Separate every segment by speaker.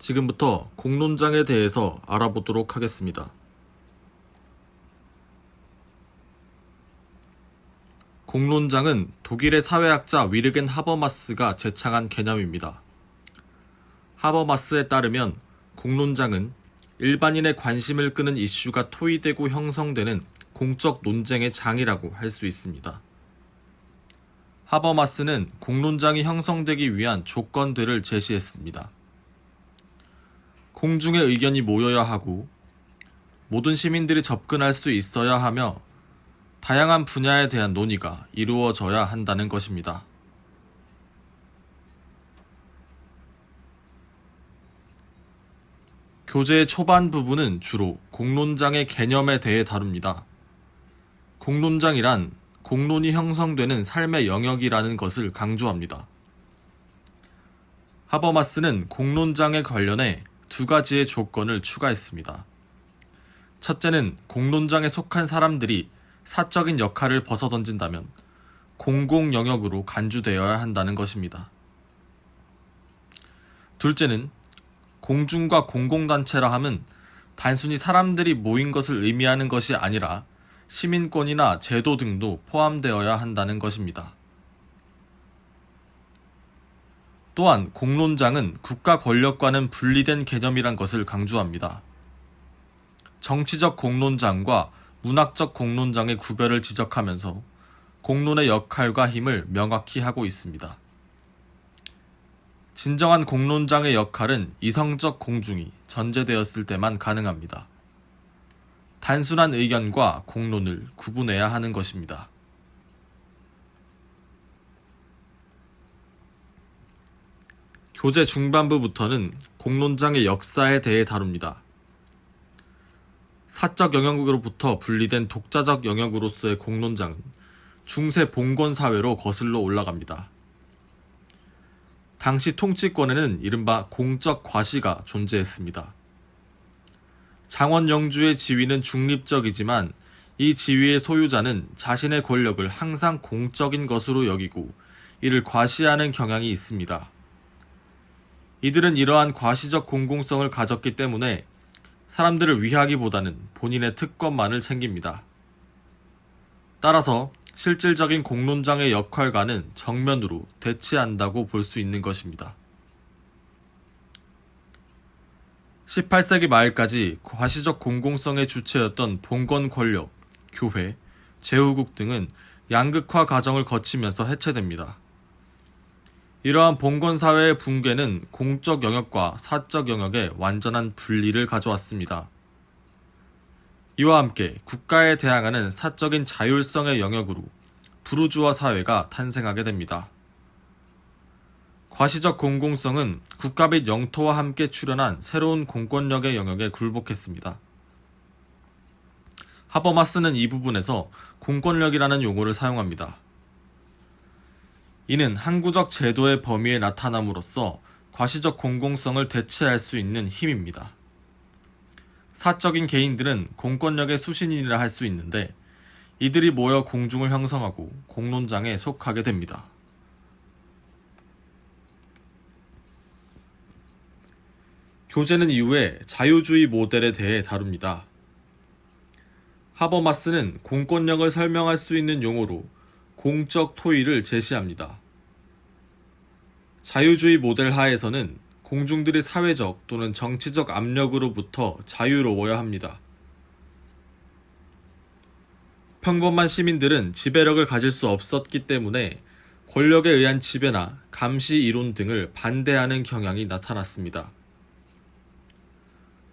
Speaker 1: 지금부터 공론장에 대해서 알아보도록 하겠습니다. 공론장은 독일의 사회학자 위르겐 하버마스가 제창한 개념입니다. 하버마스에 따르면 공론장은 일반인의 관심을 끄는 이슈가 토의되고 형성되는 공적 논쟁의 장이라고 할 수 있습니다. 하버마스는 공론장이 형성되기 위한 조건들을 제시했습니다. 공중의 의견이 모여야 하고 모든 시민들이 접근할 수 있어야 하며 다양한 분야에 대한 논의가 이루어져야 한다는 것입니다. 교재의 초반 부분은 주로 공론장의 개념에 대해 다룹니다. 공론장이란 공론이 형성되는 삶의 영역이라는 것을 강조합니다. 하버마스는 공론장에 관련해 두 가지의 조건을 추가했습니다. 첫째는 공론장에 속한 사람들이 사적인 역할을 벗어던진다면 공공 영역으로 간주되어야 한다는 것입니다. 둘째는 공중과 공공단체라 함은 단순히 사람들이 모인 것을 의미하는 것이 아니라 시민권이나 제도 등도 포함되어야 한다는 것입니다. 또한 공론장은 국가 권력과는 분리된 개념이란 것을 강조합니다. 정치적 공론장과 문학적 공론장의 구별을 지적하면서 공론의 역할과 힘을 명확히 하고 있습니다. 진정한 공론장의 역할은 이성적 공중이 전제되었을 때만 가능합니다. 단순한 의견과 공론을 구분해야 하는 것입니다. 교재 중반부부터는 공론장의 역사에 대해 다룹니다. 사적 영역으로부터 분리된 독자적 영역으로서의 공론장은 중세 봉건 사회로 거슬러 올라갑니다. 당시 통치권에는 이른바 공적 과시가 존재했습니다. 장원 영주의 지위는 중립적이지만 이 지위의 소유자는 자신의 권력을 항상 공적인 것으로 여기고 이를 과시하는 경향이 있습니다. 이들은 이러한 과시적 공공성을 가졌기 때문에 사람들을 위하기보다는 본인의 특권만을 챙깁니다. 따라서 실질적인 공론장의 역할과는 정면으로 대치한다고 볼 수 있는 것입니다. 18세기 말까지 과시적 공공성의 주체였던 봉건 권력, 교회, 제후국 등은 양극화 과정을 거치면서 해체됩니다. 이러한 봉건 사회의 붕괴는 공적 영역과 사적 영역의 완전한 분리를 가져왔습니다. 이와 함께 국가에 대항하는 사적인 자율성의 영역으로 부르주아 사회가 탄생하게 됩니다. 과시적 공공성은 국가 및 영토와 함께 출현한 새로운 공권력의 영역에 굴복했습니다. 하버마스는 이 부분에서 공권력이라는 용어를 사용합니다. 이는 항구적 제도의 범위에 나타남으로써 과시적 공공성을 대체할 수 있는 힘입니다. 사적인 개인들은 공권력의 수신인이라 할 수 있는데 이들이 모여 공중을 형성하고 공론장에 속하게 됩니다. 교재는 이후에 자유주의 모델에 대해 다룹니다. 하버마스는 공권력을 설명할 수 있는 용어로 공적 토의를 제시합니다. 자유주의 모델 하에서는 공중들이 사회적 또는 정치적 압력으로부터 자유로워야 합니다. 평범한 시민들은 지배력을 가질 수 없었기 때문에 권력에 의한 지배나 감시 이론 등을 반대하는 경향이 나타났습니다.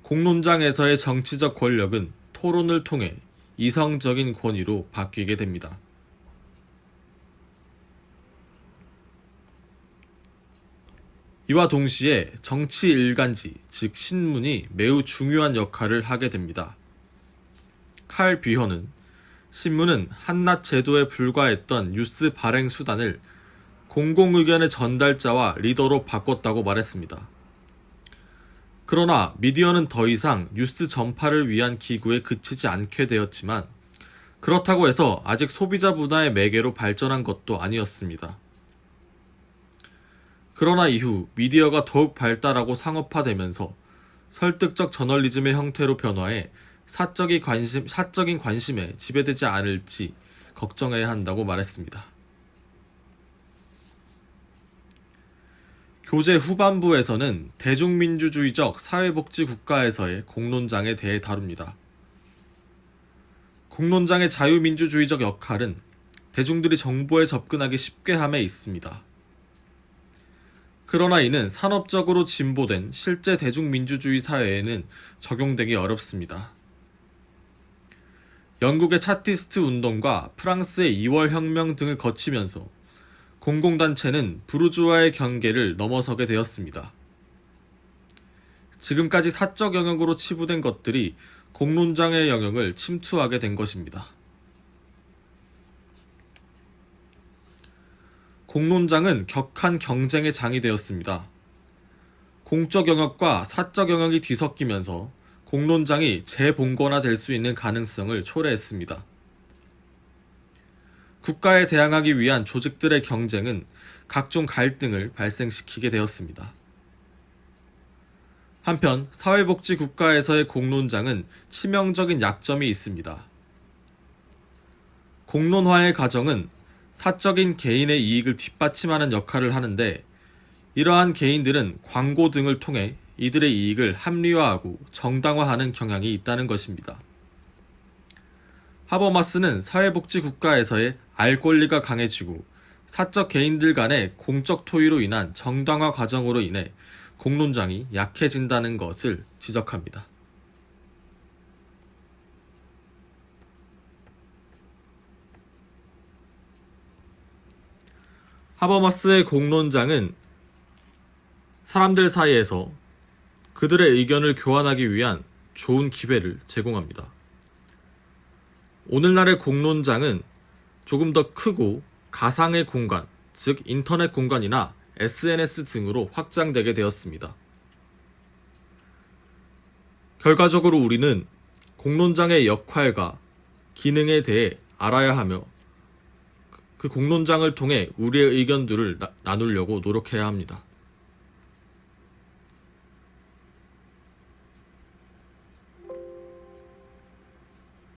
Speaker 1: 공론장에서의 정치적 권력은 토론을 통해 이성적인 권위로 바뀌게 됩니다. 이와 동시에 정치 일간지, 즉 신문이 매우 중요한 역할을 하게 됩니다. 칼 뷔허는 신문은 한낱 제도에 불과했던 뉴스 발행 수단을 공공의견의 전달자와 리더로 바꿨다고 말했습니다. 그러나 미디어는 더 이상 뉴스 전파를 위한 기구에 그치지 않게 되었지만 그렇다고 해서 아직 소비자 문화의 매개로 발전한 것도 아니었습니다. 그러나 이후 미디어가 더욱 발달하고 상업화되면서 설득적 저널리즘의 형태로 변화해 사적인 관심, 사적인 관심에 지배되지 않을지 걱정해야 한다고 말했습니다. 교재 후반부에서는 대중민주주의적 사회복지 국가에서의 공론장에 대해 다룹니다. 공론장의 자유민주주의적 역할은 대중들이 정보에 접근하기 쉽게 함에 있습니다. 그러나 이는 산업적으로 진보된 실제 대중민주주의 사회에는 적용되기 어렵습니다. 영국의 차티스트 운동과 프랑스의 2월 혁명 등을 거치면서 공공단체는 부르주아의 경계를 넘어서게 되었습니다. 지금까지 사적 영역으로 치부된 것들이 공론장의 영역을 침투하게 된 것입니다. 공론장은 격한 경쟁의 장이 되었습니다. 공적 영역과 사적 영역이 뒤섞이면서 공론장이 재봉건화 될수 있는 가능성을 초래했습니다. 국가에 대항하기 위한 조직들의 경쟁은 각종 갈등을 발생시키게 되었습니다. 한편 사회복지 국가에서의 공론장은 치명적인 약점이 있습니다. 공론화의 과정은 사적인 개인의 이익을 뒷받침하는 역할을 하는데 이러한 개인들은 광고 등을 통해 이들의 이익을 합리화하고 정당화하는 경향이 있다는 것입니다. 하버마스는 사회복지 국가에서의 알 권리가 강해지고 사적 개인들 간의 공적 토의로 인한 정당화 과정으로 인해 공론장이 약해진다는 것을 지적합니다. 하버마스의 공론장은 사람들 사이에서 그들의 의견을 교환하기 위한 좋은 기회를 제공합니다. 오늘날의 공론장은 조금 더 크고 가상의 공간, 즉 인터넷 공간이나 SNS 등으로 확장되게 되었습니다. 결과적으로 우리는 공론장의 역할과 기능에 대해 알아야 하며 그 공론장을 통해 우리의 의견들을 나, 나누려고 노력해야 합니다.